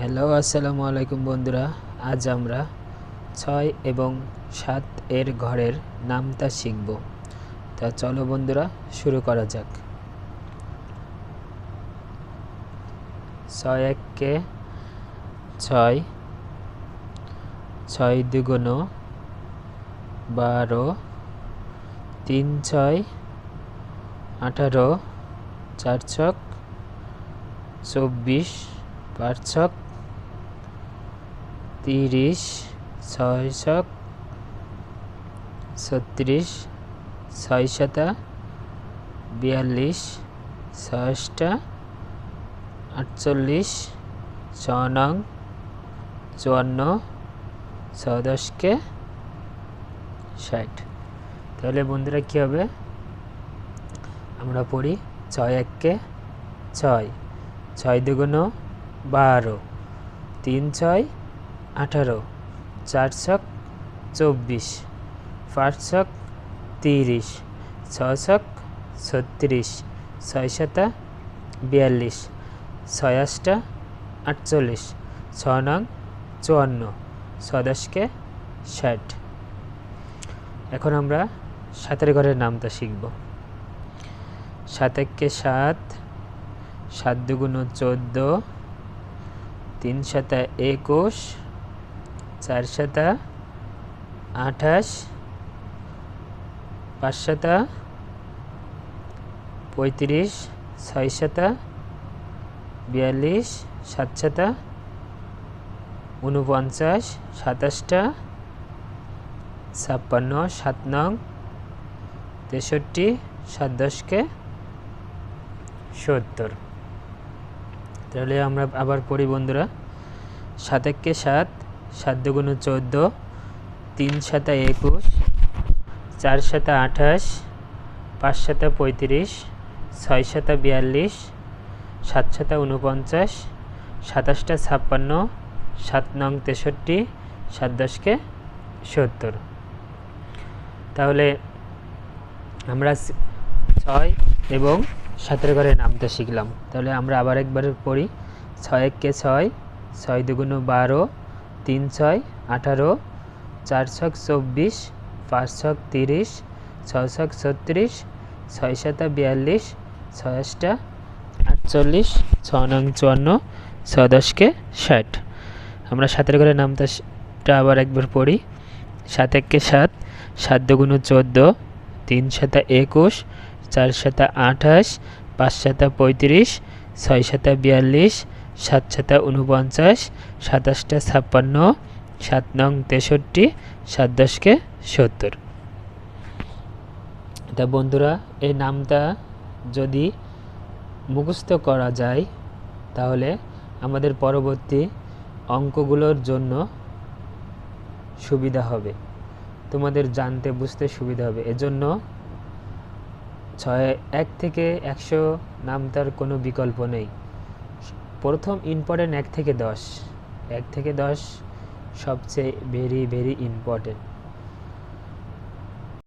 Hello, আসসালামু আলাইকুম বন্ধুরা। আজ আমরা ছয় এবং সাত এর ঘরের নামতা শিখব। তা চলো বন্ধুরা, শুরু করা যাক। ছয় এককে ছয় ছয় দুগুণ বারো, তিন ছয়, আঠারো, চার ছক, চব্বিশ, পাঁচ ছক তিরিশ, ছয় ছক, ছত্রিশ, ছয় শতা বিয়াল্লিশ ছয়টা আটচল্লিশ ছ নং, চুয়ান্ন ছ দশকে ষাট। তাহলে বন্ধুরা কী হবে? আমরা পড়ি ছয় এককে ছয় ছয় দুগুণ বারো, তিন ছয় আঠারো, চার ছক চব্বিশ, পাঁচ ছক তিরিশ ছ ছক ছত্রিশ, ছয় সাতা বিয়াল্লিশ, ছয় আটটা আটচল্লিশ ছ নং চুয়ান্ন ছ দশকে ষাট। এখন আমরা সাতের ঘরের নামটা শিখব। সাত এককে সাত সাত দুগুণ চোদ্দ, তিন সাতা একুশ চার সাতা আঠাশ পাঁচ পঁয়ত্রিশ ছয় বিয়াল্লিশ সাত উনপঞ্চাশ সাতাশটা, ছাপ্পান্ন, সাত নং, তেষট্টি সাত দশকে সত্তর। তাহলে আমরা আবার পড়ি বন্ধুরা সাত এককে সাত সাত দুগুণ চোদ্দ, তিন সাতা একুশ, চার সাতা আঠাশ, পাঁচ সাতা পঁয়ত্রিশ, ছয় সাতা বিয়াল্লিশ, সাত সাতা উনপঞ্চাশ সাতাশটা ছাপ্পান্ন, সাত নং তেষট্টি, সাত দশকে সত্তর। তাহলে আমরা ছয় এবং সাতের ঘরে নামতে শিখলাম। তাহলে আমরা আবার একবার পড়ি। ছয় এককে ছয় ছয় দুগুণ বারো তিন ছয়, আঠারো, চার ছক চব্বিশ, পাঁচ ছক তিরিশ, ছয় ছক ছত্রিশ, ছয় সাতা বিয়াল্লিশ, ছয় আটটা আটচল্লিশ ছ নং চুয়ান্ন ছ দশকে ষাট। আমরা সাতের ঘরে নামটা আবার একবার পড়ি। সাত এককে সাত সাত দুগুণ চোদ্দ, তিন সাতা একুশ, চার সাতা আঠাশ, পাঁচ সাতা পঁয়ত্রিশ, ছয় সাতা বিয়াল্লিশ সাত সাতা উনপঞ্চাশ সাতাশটা ছাপ্পান্ন, সাত নং তেষট্টি সাত দশকে সত্তর। তা বন্ধুরা, এই নামটা যদি মুখস্থ করা যায়, তাহলে আমাদের পরবর্তী অঙ্কগুলোর জন্য সুবিধা হবে। তোমাদের জানতে, বুঝতে সুবিধা হবে। এজন্য ছয়, এক থেকে একশো নামতার কোনো বিকল্প নেই। প্রথম ইম্পর্টেন্ট এক থেকে দশ। এক থেকে দশ সবচেয়ে ভেরি ভেরি ইম্পর্টেন্ট